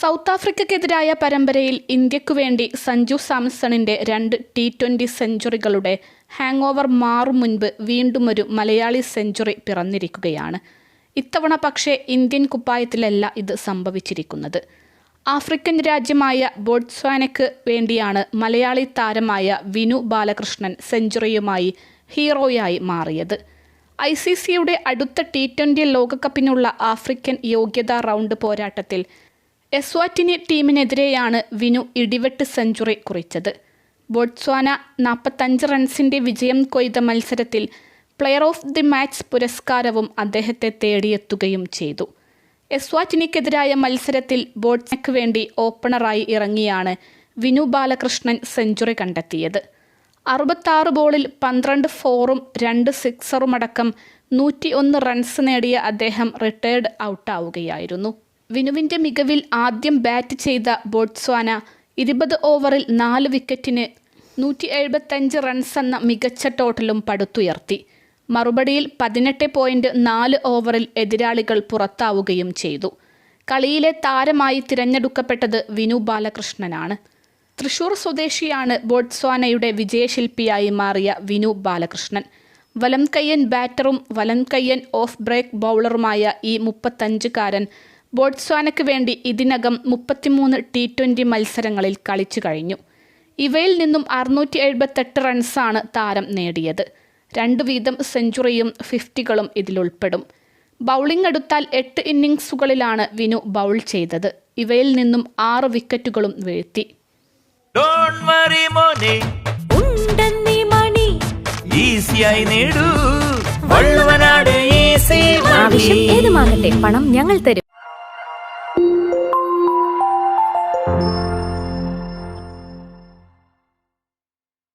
South ആഫ്രിക്കയ്ക്കെതിരായ പരമ്പരയിൽ ഇന്ത്യക്കു വേണ്ടി സഞ്ജു സാംസണിന്റെ രണ്ട് ടി ട്വന്റി സെഞ്ചുറികളുടെ ഹാങ് ഓവർ മാറും മുൻപ് വീണ്ടും ഒരു മലയാളി സെഞ്ചുറി പിറന്നിരിക്കുകയാണ്. ഇത്തവണ പക്ഷേ ഇന്ത്യൻ കുപ്പായത്തിലല്ല ഇത് സംഭവിച്ചിരിക്കുന്നത്. ആഫ്രിക്കൻ രാജ്യമായ ബോട്സ്വാനയ്ക്ക് വേണ്ടിയാണ് മലയാളി താരമായ വിനു ബാലകൃഷ്ണൻ സെഞ്ചുറിയുമായി ഹീറോയായി മാറിയത്. ഐ സി സിയുടെ അടുത്ത ടി ട്വന്റി ലോകകപ്പിനുള്ള ആഫ്രിക്കൻ യോഗ്യതാ റൗണ്ട് പോരാട്ടത്തിൽ എസ്വാറ്റിനി ടീമിനെതിരെയാണ് വിനു ഇടിവെട്ട് സെഞ്ചുറി കുറിച്ചത്. ബോട്സ്വാന നാൽപ്പത്തഞ്ച് റൺസിന്റെ വിജയം കൊയ്ത മത്സരത്തിൽ പ്ലെയർ ഓഫ് ദി മാച്ച് പുരസ്കാരവും അദ്ദേഹത്തെ തേടിയെത്തുകയും ചെയ്തു. എസ്വാറ്റിനിക്കെതിരായ മത്സരത്തിൽ ബോട്ട്സ്നയ്ക്ക് വേണ്ടി ഓപ്പണറായി ഇറങ്ങിയാണ് വിനു ബാലകൃഷ്ണൻ സെഞ്ചുറി കണ്ടെത്തിയത്. അറുപത്താറ് ബോളിൽ പന്ത്രണ്ട് ഫോറും രണ്ട് സിക്സറുമടക്കം നൂറ്റി ഒന്ന് റൺസ് നേടിയ അദ്ദേഹം റിട്ടയർഡ് ഔട്ടാവുകയായിരുന്നു. വിനുവിന്റെ മികവിൽ ആദ്യം ബാറ്റ് ചെയ്ത ബോട്സ്വാന ഇരുപത് ഓവറിൽ നാല് വിക്കറ്റിന് നൂറ്റി എഴുപത്തഞ്ച് റൺസ് എന്ന മികച്ച ടോട്ടലും പടുത്തുയർത്തി. മറുപടിയിൽ പതിനെട്ട് പോയിന്റ് നാല് ഓവറിൽ എതിരാളികൾ പുറത്താവുകയും ചെയ്തു. കളിയിലെ താരമായി തിരഞ്ഞെടുക്കപ്പെട്ടത് വിനു ബാലകൃഷ്ണനാണ്. തൃശൂർ സ്വദേശിയാണ് ബോട്സ്വാനയുടെ വിജയശില്പിയായി മാറിയ വിനു ബാലകൃഷ്ണൻ. വലംകയ്യൻ ബാറ്ററും വലംകയ്യൻ ഓഫ് ബ്രേക്ക് ബൗളറുമായ ഈ മുപ്പത്തഞ്ചുകാരൻ ബോട്സ്വാനയ്ക്ക് വേണ്ടി ഇതിനകം മുപ്പത്തിമൂന്ന് ടി ട്വന്റി മത്സരങ്ങളിൽ കളിച്ചു കഴിഞ്ഞു. ഇവയിൽ നിന്നും അറുന്നൂറ്റി എഴുപത്തെട്ട് റൺസാണ് താരം നേടിയത്. രണ്ടു വീതം സെഞ്ചുറിയും ഫിഫ്റ്റികളും ഇതിലുൾപ്പെടും ബൗളിംഗ് എടുത്താൽ എട്ട് ഇന്നിങ്സുകളിലാണ് വിനു ബൗൾ ചെയ്തത്. ഇവയിൽ നിന്നും ആറ് വിക്കറ്റുകളും വീഴ്ത്തി. ഡോണ്ട് വറി മോനെ. മണി. ഈസിയായി നേടൂ. വള്ളുവനാട് ഈസി ആവശ്യം ഏതുമാകട്ടെ പണം ഞങ്ങൾ തരും.